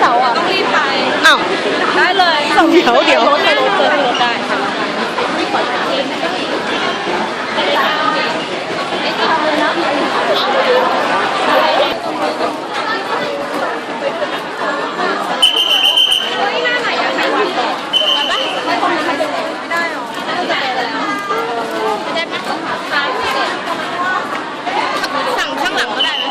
เสาอะต้องรีบไปอ้าวได้เลย เดี๋ยวเดี๋ยว รถในรถเจอในรถได้ สั่งข้างหลังก็ได้นะ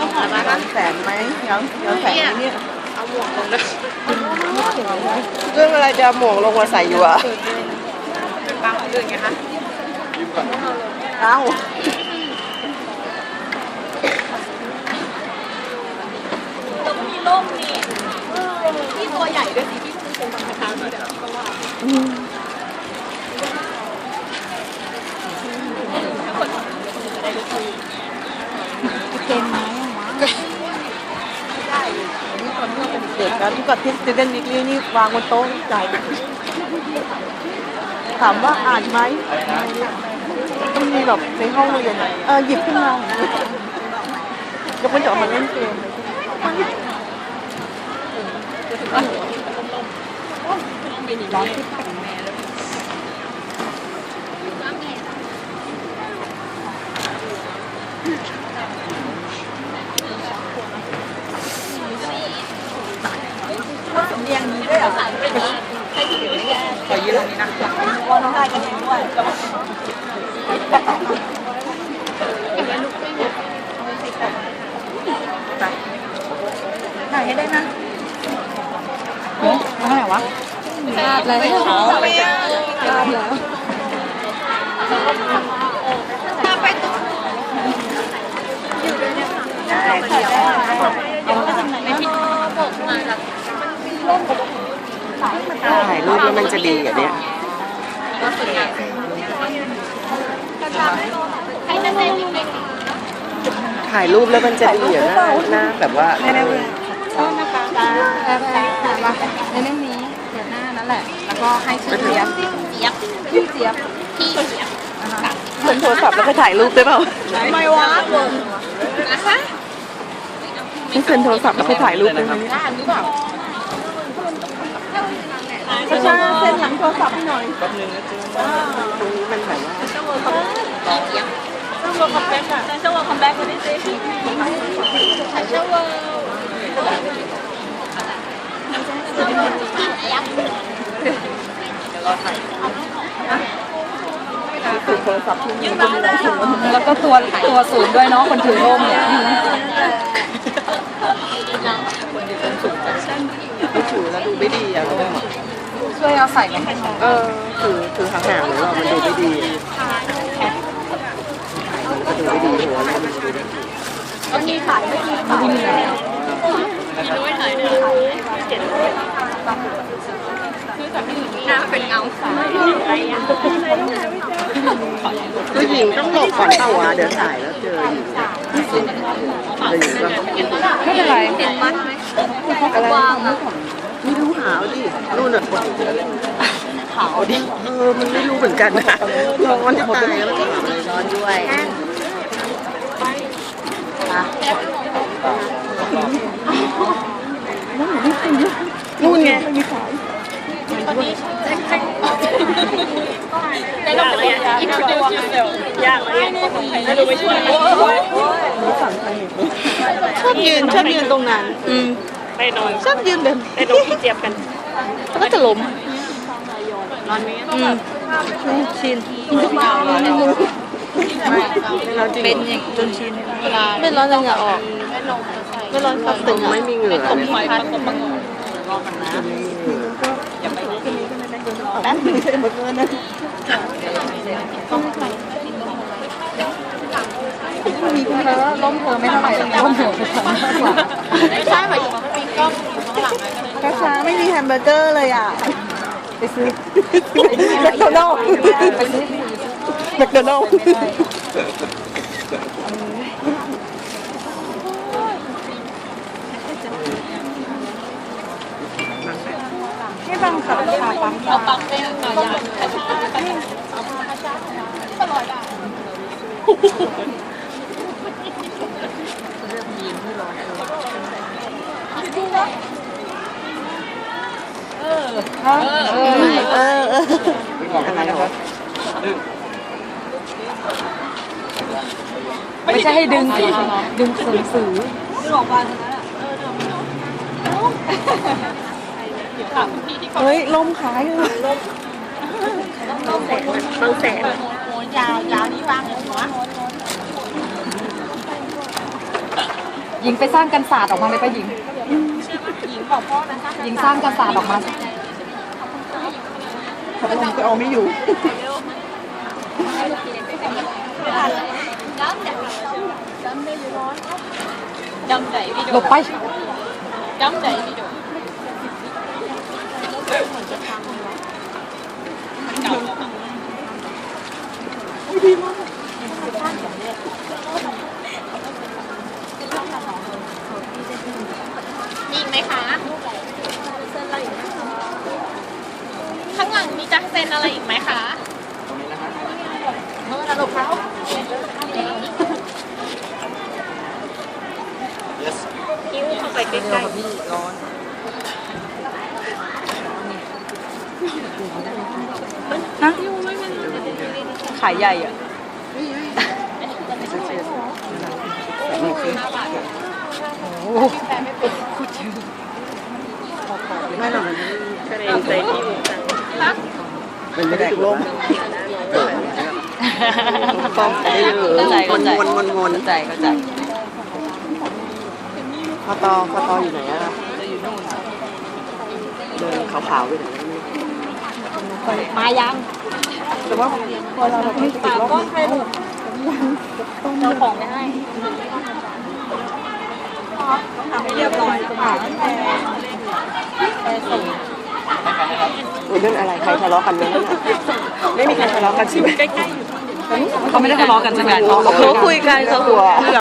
มวกลงมาบ้างแสนไหมยังยังแสนไหมเนี่ยเอาหมวกลงด้วยเรื่องอะไรจะหมวกลงมาใส่อยู่อะเป็นบางคนอื่นไงคะเอ้าแล้วก็มีร่มนี่พี่ตัวใหญ่ด้วยสิพี่คงคงทางเดี๋ยวก็ว่าเกมไหมเด็ก นะทุกกับที่สตูเดนวิกลี่นี่วางบนโต๊ะจ่ายถามว่าอ่านไหมต้องมีแบบในห้องเรียนอะเออหยิบขึ้นมายกเว้นจะออกมาเล่นเกมร้อนที่ ใส่ยเรียงนี้ด้วยเหรอขอยืนตรงนี้นะว่าน้องได้กันเองด้วยถ่ายให้ได้นะเฮ้ยมาไหนวะพลาดเลยเขาไปอะพลาดแล้วไปตุ๊กได้ค่ะได้ในที่ตกมาจาก ถ่ายรูปแล้วมันจะดีอะเนี้ยถ่ายรูปแล้วมันจะดีอะหน้าหน้าแบบว่าในเรื่องชอบนะคะแล้วไปถามว่าในเรื่องนี้เดี๋ยวหน้านั่นแหละ แล้วก็ให้ชื่อเจี๊ยบเจี๊ยบพี่เจี๊ยบพี่เจี๊ยบเหมือนโทรศัพท์แล้วก็ถ่ายรูปได้เปล่าไม่วะนะคะนี่เป็นโทรศัพท์แล้วก็ถ่ายรูปได้ไหมเนี่ย ด้านหรือเปล่ากระชาเส้นหลังโทรศัพท์ให้หน่อยแป๊บนึงนะจ๊ะตรงนี้มันแบบว่าเจ้าเวอร์คัมเจี๊ยบเจ้าเวอร์คัมแบ็กอะเจ้าเวอร์คัมแบ็กวันนี้สิเจ้าเวอร์เจี๊ยบถือโทรศัพท์ที่มีรูปอะไรถึงแล้วก็ตัวตัวสูงด้วยเนาะคนถือร่มเนี่ยไม่ถือแล้วดูไม่ดีอะรูปอะ ช่วยเอาใส่มาให้น้องเออถือถือห่างๆหรือว่ามันดูไม่ดีมันดูไม่ดีหัวอะไรมันดูไม่ดีโอเคถ่ายไม่ดีถ่ายแล้วมีด้วยถ่ายด้วยหน้าเป็นเงาผู้หญิงต้องหลบก่อนเปล่าวะเดี๋ยวถ่ายแล้วเจออยู่เจออยู่ก็ไม่เป็นไรเห็นมัดไหมอะไรวางอะ ไม่รู้หาดินู่นน่ะถ่าวดิเออมันไม่รู้เหมือนกันนะร้อนจะตายแล้วมันจะร้อนด้วยนู่นไงในโลกเป็นอย่างนี้ตัวอยากเลยให้ดูไปช่วยชอบยืนชอบยืนตรงนั้น อืม ไปนอนชอบยืนแบบไปนอนพี่เจี๊ยบกันแล้วก็จะล้มนอนไหมอืมชินเป็นอย่างจนชินไม่ร้อนจะเหงื่อออก ไม่ร้อนครับตึงไม่มีเหงื่อผมคอยพัดผมบังแป๊บนึงเมื่อกี้นะมีคุณเธอล้มเธอไม่เท่าไหร่ล้มเธอไปทำมากกว่าไม่ใช่หมายถึงว่ามี กล้องอยู่ข้างหลังเลยก็เลยกระชาไม่มีแฮมเบอร์เกอร์เลยอะ ไปซื้อแมคโดนัลด์ไปซื้อแมคโดนัลด์ให้บังคับชาปั๊มเอาปั๊มไปเอายา เออเอออะไรวะไม่ใช่ให้ดึงสิดึงสื่อสื่อเฮ้ยลมขายอยู่บางแสนโอ้ยยาวยาวนี่วางหัวหญิงไปสร้างกันศาสตร์ออกมาเลยปะหญิงหญิงบอกพ่อนะจ๊ะหญิงสร้างกันศาสตร์ออกมา พัดลมจะเอาไม่อยู่ดำใจวิดีหลโอบไปดำใจวิดีโอ มีอีกไหมคะ ข้างหลังมีจะเซ็นอะไรอีกไหมคะ เออตลกเขาคิ้วเข้าไปใกล้ๆขายใหญ่อะไม่หรอกมันเกรงใจที่มือจังเป็นไม่ได้ลม ฟองได้เลยเข้าใจเข้าใจวนวนวนเข้าใจเข้าใจคอตอคอตออยู่ไหนอะเดินขาวๆไปไหนมายังแต่ว่าพอเราแบบไม่ติดรอบนี้เราของไม่ให้ทำให้เรียบร้อยค่ะไปส่งโอ้ยเรื่องอะไรใครทะเลาะกันเนี่ยไม่มีใครทะเลาะกันใช่ไหม เขาไม่ได้ทะเลาะกันใช่ไหมเขาคุยกันเขาหัว